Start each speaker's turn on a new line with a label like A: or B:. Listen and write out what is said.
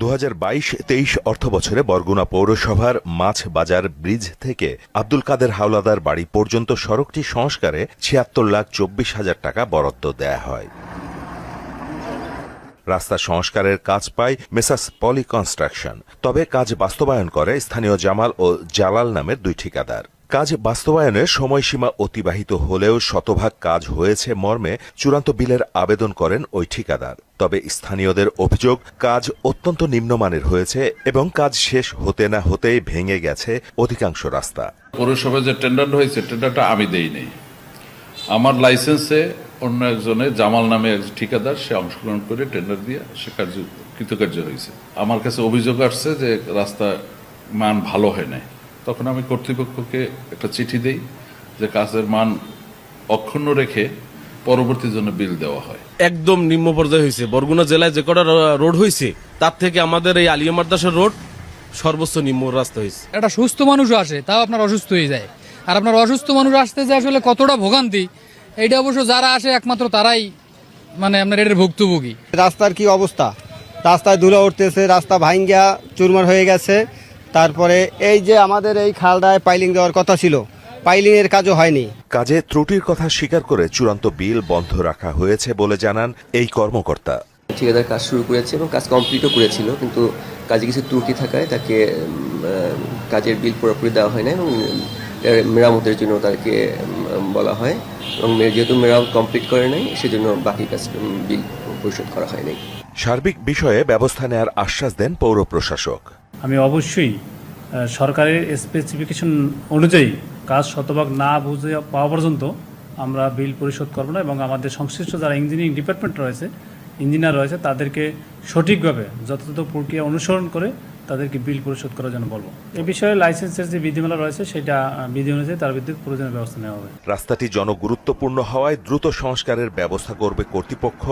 A: দু হাজার বাইশ তেইশ অর্থ বছরে বরগুনা পৌরসভার মাছ বাজার ব্রিজ থেকে আব্দুল কাদের হাওলাদার বাড়ি পর্যন্ত সড়কটি সংস্কারে ছিয়াত্তর লাখ চব্বিশ হাজার টাকা বরাদ্দ দেয়া হয়। রাস্তা সংস্কারের কাজ পায় মেসাস পলি কনস্ট্রাকশন তবে কাজ বাস্তবায়ন করে স্থানীয় জামাল ও জালাল নামের দুই ঠিকাদার। কাজ বাস্তবায়নের সময়সীমা অতিবাহিত হলেও শতভাগ কাজ হয়েছে মর্মে চূড়ান্ত বিলের আবেদন করেন ওই ঠিকাদার। তবে স্থানীয়দের অভিযোগ, কাজ অত্যন্ত নিম্নমানের হয়েছে এবং কাজ শেষ হতে না হতেই ভেঙে গেছে অধিকাংশ রাস্তা।
B: পৌরসভায় যে টেন্ডার হয়েছে টেন্ডারটা আমি দেইনি আমার লাইসেন্সে অন্য একজনে, জামাল নামে এক ঠিকাদার, সে অংশগ্রহণ করে টেন্ডার দিয়ে সে কার্য, কৃতকার্য হয়েছে। আমার কাছে অভিযোগ আসছে যে রাস্তা মান ভালো হয় নাই। তখন আমি কর্তৃপক্ষকে একটা চিঠি দেই যে কাজের মান অক্ষুণ্ণ রেখে পরবর্তী জন্য বিল দেওয়া হয়।
C: একদম নিম্ন পর্যায়ে হয়েছে। বরগুনা জেলায় যে কটা রোড হয়েছে তার থেকে আমাদের এই আলিয়া মাদ্রাসার রোড সর্বোচ্চ নিম্ন রাস্তা হয়েছে।
D: একটা সুস্থ মানুষও আসে তাও আপনার অসুস্থ হয়ে যায়। আর আপনার অসুস্থ মানুষ আসতে যে আসলে কতটা ভোগান্তি এইটা অবশ্য যারা আসে একমাত্র তারাই মানে আপনার এটার ভুক্তভোগী।
E: রাস্তার কি অবস্থা? রাস্তায় ধুলো উঠতেছে রাস্তা ভাঙ্গা চুরমার হয়ে গেছে। তারপরে এই যে আমাদের এই খালটায় পাইলিং দেওয়ার কথা ছিল পাইলিং এর কাজও হয়নি।
A: কাজে ত্রুটির কথা স্বীকার করে চূড়ান্ত বিল বন্ধ রাখা হয়েছে বলে জানান এই কর্মকর্তা।
F: ঠিকাদার কাজ শুরু করেছে এবং কাজ কমপ্লিটও করেছিল কিন্তু কাজে কিছু ত্রুটি থাকায় তাকে কাজের বিল পুরোপুরি দেওয়া হয় না এবং মেরামতের জন্য তাকে বলা হয় এবং যেহেতু মেরামত কমপ্লিট করে নাই সেজন্য বাকি কাজ বিল পরিশোধ করা হয়নি
A: সার্বিক বিষয়ে ব্যবস্থা নেওয়ার আশ্বাস দেন পৌর প্রশাসক।
G: আমি অবশ্যই সরকারের স্পেসিফিকেশন অনুযায়ী কাজ শতভাগ না বুঝে পাওয়া পর্যন্ত আমরা বিল পরিশোধ করব না এবং আমাদের সংশ্লিষ্ট যারা ইঞ্জিনিয়ারিং ডিপার্টমেন্ট রয়েছে ইঞ্জিনিয়ার রয়েছে, তাদেরকে সঠিকভাবে যথাযথ প্রক্রিয়া অনুসরণ করে তাদেরকে বিল পরিশোধ করার জন্য বলব। এ বিষয়ে লাইসেন্সের যে বিধিমালা রয়েছে, সেটা বিধি অনুযায়ী তার বিদ্যুৎ প্রয়োজনীয় ব্যবস্থা নেওয়া হবে।
A: রাস্তাটি জনগুরুত্বপূর্ণ হওয়ায় দ্রুত সংস্কারের ব্যবস্থা করবে কর্তৃপক্ষ